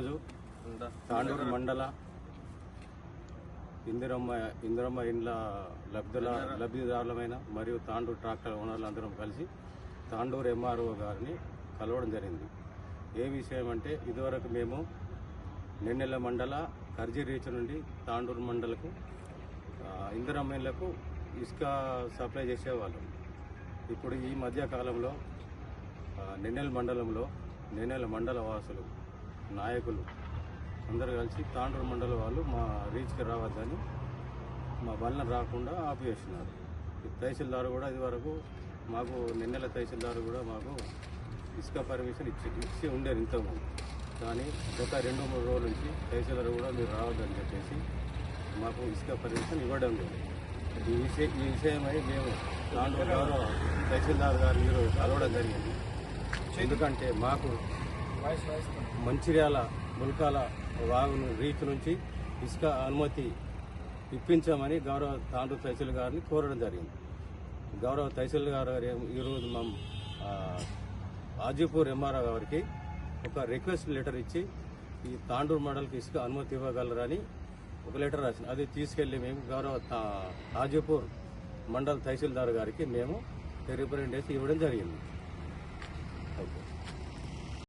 ఈరోజు తాండూరు మండల ఇందిరమ్మ ఇందిరమ్మ ఇండ్ల లబ్ధుల లబ్ధిదారులమైన మరియు తాండూరు ట్రాక్టర్ ఓనర్లు అందరం కలిసి తాండూరు ఎంఆర్ఓ గారిని కలవడం జరిగింది. ఏ విషయం అంటే ఇదివరకు మేము నెన్నెల మండల కర్జీ రీచ్ నుండి తాండూరు మండలకు ఇందిరమ్మ ఇండ్లకు ఇసుక సప్లై చేసేవాళ్ళం. ఇప్పుడు ఈ మధ్య కాలంలో ఆ, నెన్నెల మండలంలో నెన్నెల మండల వాసులు నాయకులు అందరు కలిసి తాండూరు మండలి వాళ్ళు మా రీచ్కి రావద్దని మా బలన రాకుండా ఆపివేస్తున్నారు తహసీల్దారు తహసీల్దార్ కూడా ఇది వరకు మాకు నిన్నెల తహసీల్దార్ కూడా మాకు ఇసుక పర్మిషన్ ఇచ్చి ఇచ్చి ఉండేది ఇంతకుముందు. కానీ గత రెండు మూడు రోజుల నుంచి తహసీల్దార్ కూడా మీరు రావద్దని చెప్పేసి మాకు ఇసుక పర్మిషన్ ఇవ్వడం లేదు. ఈ విషయ ఈ విషయమై మేము తాండూరు గౌరవ తహసీల్దార్ గారు మీరు కలవడం జరిగింది. ఎందుకంటే మాకు మంచిర్యాల ముల్కాల వాగును రీచ్ నుంచి ఇసుక అనుమతి ఇప్పించామని గౌరవ తాండ్రు తహసీల్ గారిని కోరడం జరిగింది. గౌరవ తహసీల్ గారు ఏం- ఈరోజు మా ఆజీపూర్ ఎంఆర్ఓ గారికి ఒక రిక్వెస్ట్ లెటర్ ఇచ్చి ఈ తాండూరు మండలికి ఇసుక అనుమతి ఇవ్వగలరని ఒక లెటర్ రాసింది. అది తీసుకెళ్ళి మేము గౌరవ హాజీపూర్ మండల్ తహసీల్దార్ గారికి మేము రిప్రజెంటేషన్ ఇవ్వడం జరిగింది.